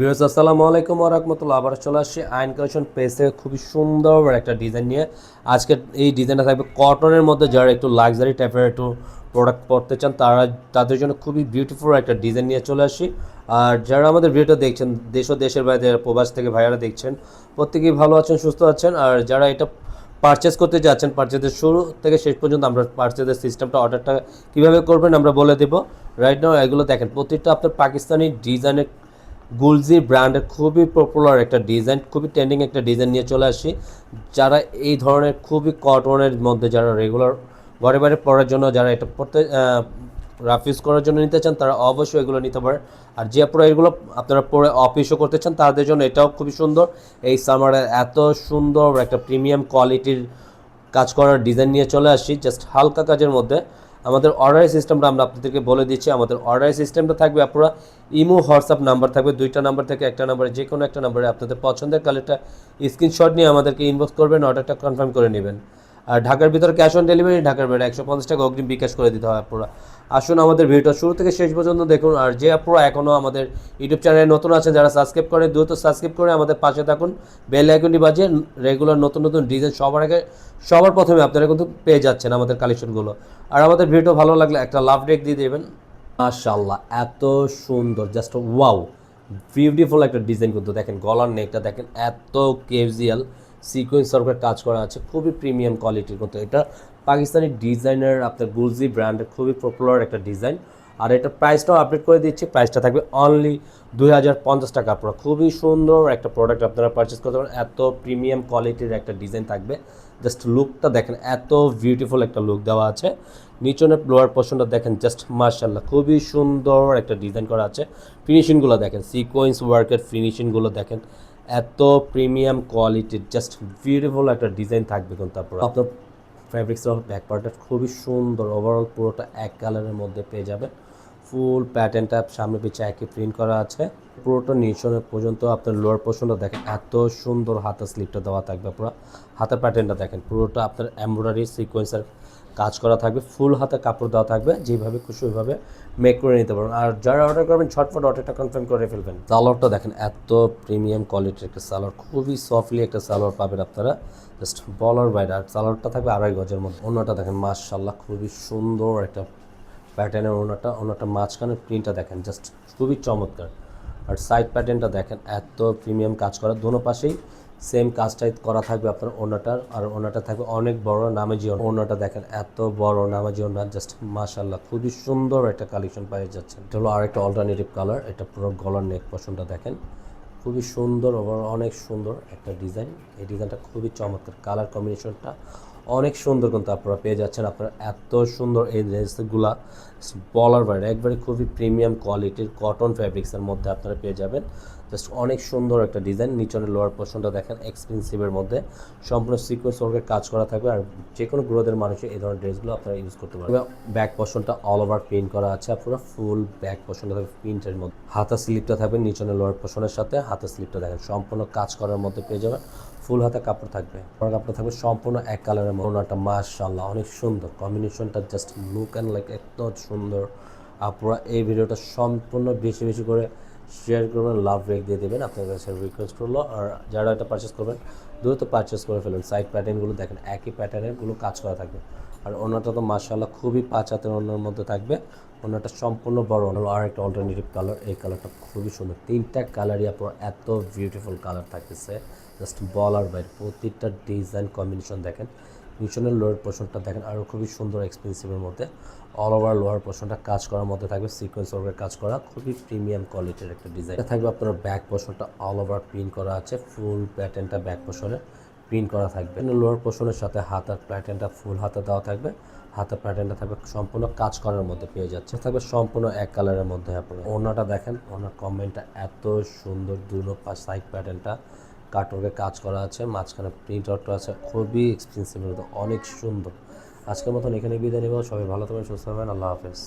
বিরোজ আসসালামু আলাইকুম রহমতুল্লাহ। আবার চলে আসছি আইন কালেকশন পেজে খুবই সুন্দর একটা ডিজাইন নিয়ে। আজকে এই ডিজাইনটা থাকবে কটনের মধ্যে। যারা একটু লাক্সারি টাইপের একটু প্রোডাক্ট পড়তে চান, তারা তাদের জন্য খুবই বিউটিফুল একটা ডিজাইন নিয়ে চলে আসি। আর যারা আমাদের ভিডিওটা দেখছেন, দেশ ও দেশের বাইরে প্রবাস থেকে ভাইয়ারা দেখছেন, প্রত্যেকেই ভালো আছেন, সুস্থ আছেন। আর যারা এটা পারচেস করতে যাচ্ছেন পারচেজের শুরু থেকে শেষ পর্যন্ত আমরা পারচেজের সিস্টেমটা অর্ডারটা কীভাবে করবেন আমরা বলে দেবো। রাইট নাও এগুলো দেখেন, প্রত্যেকটা আপনার পাকিস্তানি ডিজাইনের গুলজি ব্র্যান্ডের খুবই পপুলার একটা ডিজাইন খুবই ট্রেন্ডিং একটা ডিজাইন নিয়ে চলে আসি। যারা এই ধরনের খুবই কটনের মধ্যে যারা রেগুলার ঘরে বাইরে পড়ার জন্য যারা এটা পড়তে রাফিউজ করার জন্য নিতে চান, তারা অবশ্যই এগুলো নিতে পারেন আর যে আপনারা এগুলো আপনারা পরে অফিসও করতে চান, তাদের জন্য এটাও খুবই সুন্দর। এই সামারে এত সুন্দর একটা প্রিমিয়াম কোয়ালিটির কাজ করার ডিজাইন নিয়ে চলে আসি। জাস্ট হালকা কাজের মধ্যে আমাদের অর্ডার সিস্টেমটা আমরা আপনাদেরকে বলে দিচ্ছি, আমাদের অর্ডার সিস্টেমটা থাকবে আপনারা ইমো, হোয়াটসঅ্যাপ নাম্বার থাকবে, দুইটা নাম্বার থেকে একটা নাম্বারে যে কোনো একটা নাম্বারে আপনাদের পছন্দের কালারটা স্ক্রিনশট নিয়ে আমাদেরকে ইনবক্স করবেন অর্ডারটা কনফার্ম করে নেবেন। আর ঢাকার ভিতরে ক্যাশ অন ডেলিভারি ঢাকার বাইরে একশো পঞ্চাশ টাকা অগ্রিম বিকাশ করে দিতে হয় আপনারা আসুন আমাদের ভিডিওটা শুরু থেকে শেষ পর্যন্ত দেখুন। আর যে আপনারা এখনও আমাদের ইউটিউব চ্যানেলে নতুন আছেন, যারা সাবস্ক্রাইব করে দ্রুত সাবস্ক্রাইব করে আমাদের পাশে থাকুন। বেল আইকনটি বাজিয়ে রেগুলার নতুন নতুন ডিজাইন সবার আগে, সবার প্রথমে আপনারা কিন্তু পেয়ে যাচ্ছেন আমাদের কালেকশনগুলো আর আমাদের ভিডিও ভালো লাগলে একটা লাভ ডেক দিয়ে দেবেন। মাশাল্লাহ এত সুন্দর জাস্ট ওয়াও বিউটিফুল একটা ডিজাইন কিন্তু দেখেন, গলার নেকটা দেখেন, এত কেভিজিয়াল সিকোয়েন্স সরকার কাজ করা আছে, খুবই প্রিমিয়াম কোয়ালিটির মতো। এটা পাকিস্তানি ডিজাইনার আপনার গুলজি ব্র্যান্ডের খুবই পপুলার একটা ডিজাইন আর এটা প্রাইসটাও আপডেট করে দিচ্ছি প্রাইসটা থাকবে অনলি দুই হাজার পঞ্চাশ টাকা আপনারা খুবই সুন্দর একটা প্রোডাক্ট আপনারা পারচেস করতে পারেন। এত প্রিমিয়াম কোয়ালিটির একটা ডিজাইন থাকবে। জাস্ট লুকটা দেখেন, এত বিউটিফুল একটা লুক দেওয়া আছে। নিচনের লোয়ার পোর্শনটা দেখেন জাস্ট মার্শাল্লাহ খুবই সুন্দর একটা ডিজাইন করা আছে। ফিনিশিংগুলো দেখেন সিকোয়েন্স ওয়ার্কের ফিনিশিংগুলো দেখেন। এত প্রিমিয়াম কোয়ালিটির জাস্ট বিউটিফুল একটা ডিজাইন থাকবে কিন্তু তারপর। আপনার ফ্যাব্রিক্সের ব্যাক পার্টটা খুবই সুন্দর। ওভারঅল পুরোটা এক কালারের মধ্যে পেয়ে যাবেন। ফুল প্যাটার্নটা সামনে পিছে একই প্রিন্ট করা আছে। পুরোটা নিচনে পর্যন্ত আপনার লোয়ার পোর্শনটা দেখেন, এত সুন্দর হাতের স্লিপটা দেওয়া থাকবে পুরো। হাতের প্যাটার্নটা দেখেন, পুরোটা আপনার এমব্রয়ডারি সিকোয়েন্সের কাজ করা থাকবে, ফুল হাতে কাপড় দেওয়া থাকবে যেভাবে খুশি ওইভাবে মেক করে নিতে পারবেন। আর যারা অর্ডার করবেন ছটফট অর্ডারটা কনফার্ম করে ফেলবেন। সালোয়ারটা দেখেন, এত প্রিমিয়াম কোয়ালিটির একটা সালোয়ার, খুবই সফটলি একটা সালোয়ার পাবেন আপনারা। জাস্ট বলার বাইরে, আর সালোয়ারটা থাকবে আড়াই গজের মধ্যে। অন্যটা দেখেন মাশাল্লাহ খুবই সুন্দর একটা প্যাটার্নের ওনাটা ওনাটা মাঝখানের প্রিন্টটা দেখেন জাস্ট খুবই চমৎকার। আর সাইড প্যাটার্নটা দেখেন, এত প্রিমিয়াম কাজ করা। দোনো পাশেই সেম কাজটাই করা থাকবে আপনার ওনাটার, আর ওনাটা থাকবে অনেক বড় নামাজি ওনাটা দেখেন এত বড় নামাজি ওনা জাস্ট মাশাল্লাহ খুবই সুন্দর একটা কালেকশন পাওয়া যাচ্ছে। এটা হলো আরেকটা অল্টারনেটিভ কালার এটা পুরো গলার নেক পশনটা দেখেন। খুবই সুন্দর ওভার অনেক সুন্দর একটা ডিজাইন এই ডিজাইনটা খুবই চমৎকার। কালার কম্বিনেশনটা অনেক সুন্দর কিন্তু আপনারা পেয়ে যাচ্ছেন। আপনারা এত সুন্দর এই ড্রেসগুলা বলার বাইরে একবারে খুবই প্রিমিয়াম কোয়ালিটির কটন ফ্যাব্রিক্সের মধ্যে আপনারা পেয়ে যাবেন। জাস্ট অনেক সুন্দর একটা ডিজাইন, নিচনের লোয়ার পোর্শনটা দেখেন এক্সপেন্সিভের মধ্যে। সম্পূর্ণ সিকোয়েন্স ওয়ার্কের কাজ করা থাকবে আর যে কোনো গ্রোদের মানুষের এই ধরনের ড্রেসগুলো আপনারা ইউজ করতে পারবেন। ব্যাক পোর্শনটা অল ওভার প্রিন্ট করা আছে পুরো ফুল ব্যাক পোর্শনটা থাকবে প্রিন্টের মধ্যে। হাতা স্লিপটা থাকবে নিচনের লোয়ার পোর্শনের সাথে, হাতা স্লিপটা দেখেন, সম্পূর্ণ কাজ করার মধ্যে পেয়ে যাবেন। ফুল হাতে কাপড় থাকবে। কাপড় থাকবে সম্পূর্ণ এক কালারের মধ্যে মাশাল্লাহ অনেক সুন্দর। কম্বিনেশনটা জাস্ট লুক অ্যান্ড লাইক এত সুন্দর। আপনারা এই ভিডিওটা সম্পূর্ণ বেশি বেশি করে শেয়ার করবেন লাভ রেক দিয়ে দেবেন। আপনার কাছে রিকোয়েস্ট করল। আর যারা এটা পারচেস করবেন, দ্রুত পারচেস করে ফেলুন। সাইড প্যাটার্নগুলো দেখেন, একই প্যাটার্নেরগুলো কাজ করা থাকবে। আর ওনাটা তো মার্শাল্লাহ খুবই পাঁচ হাতের অন্যের মধ্যে থাকবে। ওনাটা সম্পূর্ণ বড় হলো আর একটা অল্টারনেটিভ কালার এই কালারটা খুবই সুন্দর। তিনটা কালারই আপনার এত বিউটিফুল কালার থাকতেছে। জাস্ট বলার বাইরে, প্রতিটা ডিজাইন কম্বিনেশন দেখেন নিচনের লোয়ার পোর্শনটা দেখেন আরও খুবই সুন্দর এক্সপেন্সিভের মধ্যে অল ওভার লোয়ার পোর্শনটা কাজ করার মধ্যে থাকবে সিকোয়েন্স ওয়ার্কের কাজ করা, খুবই প্রিমিয়াম কোয়ালিটির একটা ডিজাইন থাকবে আপনার ব্যাক পোর্শনটা অল ওভার প্রিন্ট করা আছে ফুল প্যাটার্নটা ব্যাক পোর্শনে প্রিন্ট করা থাকবে। লোয়ার পোর্শনের সাথে হাতার প্যাটার্নটা ফুল হাতে দেওয়া থাকবে, হাতের প্যাটার্নটা থাকবে, সম্পূর্ণ কাজ করার মধ্যে পেয়ে যাচ্ছে। থাকবে সম্পূর্ণ এক কালারের মধ্যে আপনার। ওনাটা দেখেন ওনার কমেন্টটা এত সুন্দর দুনো সাইড প্যাটার্নটা কাটওয়ার্কে কাজ করা আছে, মাঝখানে প্রিন্ট আউটটা আছে, খুবই এক্সপেন্সিভ অনেক সুন্দর। আজকের মতন এখানে বিদায় নেব, সবাই ভালো থাকবেন, সুস্থ থাকবেন, আল্লাহ হাফেজ।